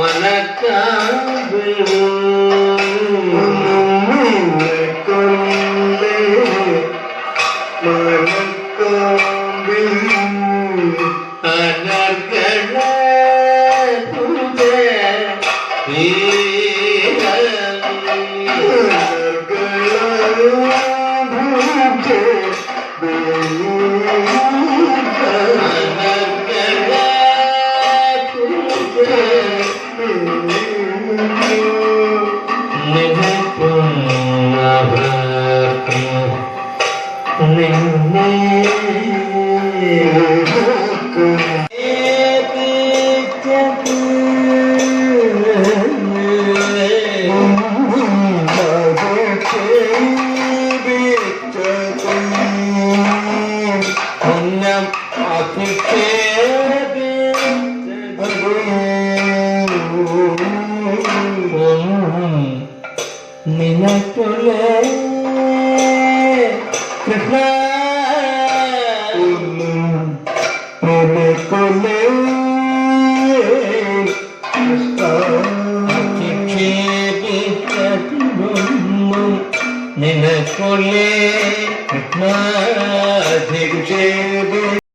மனக்காது Yeah. మనకులే నా దిగు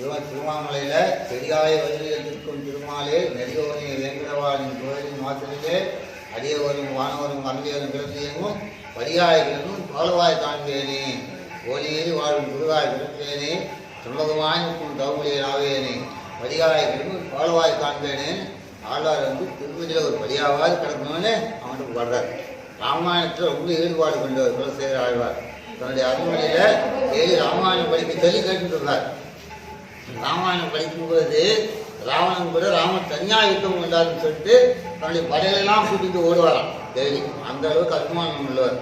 இவன் திருமாமலையில பெரியாய வழியில் இருக்கும் திருமாலே நெறியோனே வேங்கடவாளின் கோயிலின் வாசலிலே அடியவரும் வானவரும் மறந்தியவரும் பிறந்தேனும் படியாய் கிடந்தும் பாலவாய் காண்பேனே ஒலியில் வாழும் குருவாய் பிறந்தேனே. சொல்லதுமாய் நிற்கும் தவமுடியனாவேனே படியாய் கிடந்தும் பாலவாய் காண்பேனே ஆழ்வார் வந்து திருமதியில் ஒரு பரியாவாது கிடக்கணும்னு அவனுக்கு வர்றார். ராமாயணத்தில் ரொம்ப ஈடுபாடு கொண்டவர் குலசேகர் ஆழ்வார். தன்னுடைய அருமையில் ஏழு ராமாயணம் படிக்க சொல்லி கேட்டுருந்தார் ராமாயணம் படிக்கும்போது ராவணன் கூட ராமன் தனியாக யுத்தம் கொண்டாருன்னு சொல்லிட்டு தன்னுடைய படையெல்லாம் கூட்டிட்டு ஓடுவாராம். டெய்லி. அந்த அளவுக்கு அபிமானம் உள்ளவர்.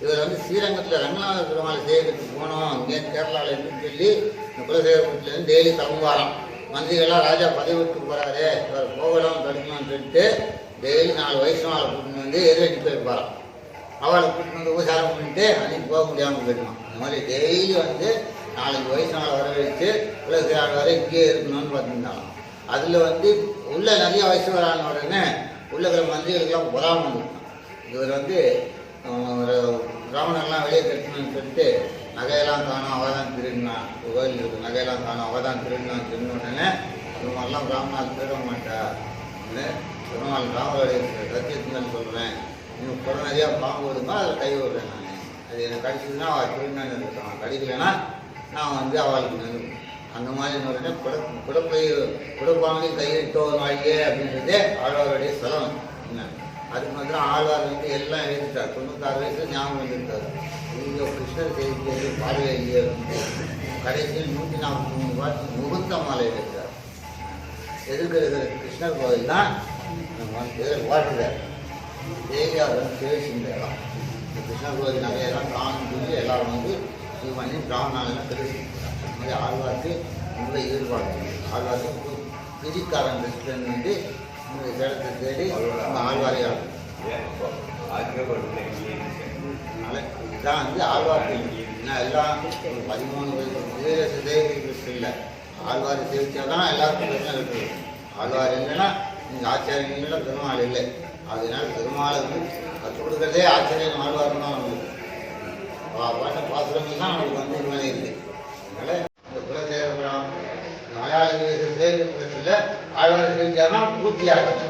இவர் வந்து ஸ்ரீரங்கத்தில் ரங்கநாத பெருமாள் சேகத்துக்கு போனோம். இங்கே கேரளாவில் இருக்குன்னு சொல்லி இந்த குலசேகரத்துலேருந்து டெய்லி கிளம்புவாராம். மந்திரிகள்லாம் ராஜா பதவி விட்டு போகிறாரு இவர் போகலாம் தடுக்கணும்னு சொல்லிட்டு டெய்லி நாலு வயசு நாளை கூட்டின்னு வந்து எதிரடி போயிருப்பாராம். அவளை கூட்டின்னு வந்து உபசாரம் பண்ணிட்டு அன்னைக்கு போக முடியாமல் போயிடுவான். அந்த மாதிரி டெய்லி வந்து நாலஞ்சு வயசு நாள் வர உலக வரை இங்கே இருக்கணும்னு பார்த்துருந்தாலும் அதில் வந்து உள்ள நிறைய வயசு வரான உடனே உள்ள இருக்கிற மந்திரிகளுக்கெல்லாம் பொறாமல் வந்துருக்கான் இவர் வந்து ஒரு பிராமணர்லாம் வெளியே கட்டணும்னு சொல்லிட்டு நகையெல்லாம் காணும் அவள் தான் திருடினான் கோயில் இருக்கு நகையெல்லாம் காணும் அவள் தான் திருடினான்னு திருடின உடனே இந்த மாதிரிலாம் பிராமணால் திருட மாட்டா. பெருமாள் ராமருடைய சத்தியத்தின்னு சொல்கிறேன் இன்னும் குறை நிறையா பாம்பு வருமா அதில் கை விடுறேன் நான். அது எனக்கு கடிச்சதுன்னா அவள் திருடினான்னு இருக்கான் கடிக்கலைன்னா நான் வந்து அவளுக்கு நன்றி அந்த மாதிரி உடனே குட குடப்பை குடப்பாங்கி கையிட்டோ நாளியே அப்படின்றது ஆழ்வாருடைய ஸ்தலம் என்ன? அதுக்கு மாத்திரம் ஆழ்வார் வந்து எல்லாம் எழுதிட்டார். தொண்ணூத்தாறு வயசுல ஞாபகம் எழுதிட்டார் இங்கே கிருஷ்ணர் செய்தி பார்வை கடைசியில் நூற்றி நாற்பத்தி மூணு வாட்சி முகூர்த்த மாலை வைத்தார் எதுக்கு இருக்கிற கிருஷ்ணர் கோவில் தான் நம்ம வந்து வாட்டுறார் தேவி வந்து பேசிந்த இடம். கிருஷ்ணர் கோவில் நகையெல்லாம் காணும் சொல்லி எல்லாரும் வந்து இது பண்ணி பிராமணாலாம் தெரிவிச்சு இந்த மாதிரி ஆழ்வார்க்கு ரொம்ப ஈடுபாடு. ஆழ்வார்க்கு பிரிக்காரன் கிருஷ்ணன் வந்து இந்த இடத்தை தேடி நம்ம ஆழ்வாரையாள் அதனால இதுதான் வந்து ஆழ்வார்கள் ஏன்னா எல்லாம் ஒரு பதிமூணு வயசு தேவைக்கு இல்லை. ஆழ்வார் சேவிச்சா தான் எல்லாருக்கும் பிரச்சனை இருக்குது. ஆழ்வார் இல்லைன்னா நீங்கள் ஆச்சாரியன் இல்லைன்னா பெருமாள் இல்லை. அதனால பெருமாள் வந்து கற்றுக் கொடுக்கறதே ஆச்சரியம் ஆழ்வார் தான் பாட்ட பாசுரங்கள் தான் நம்மளுக்கு வந்து இது மாதிரி இருக்குது அதனால இந்த குலதேவபுரம் மலையாள தேவையில் ஆழ்வார் சேவிச்சாருன்னா பூர்த்தியாகும்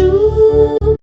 True.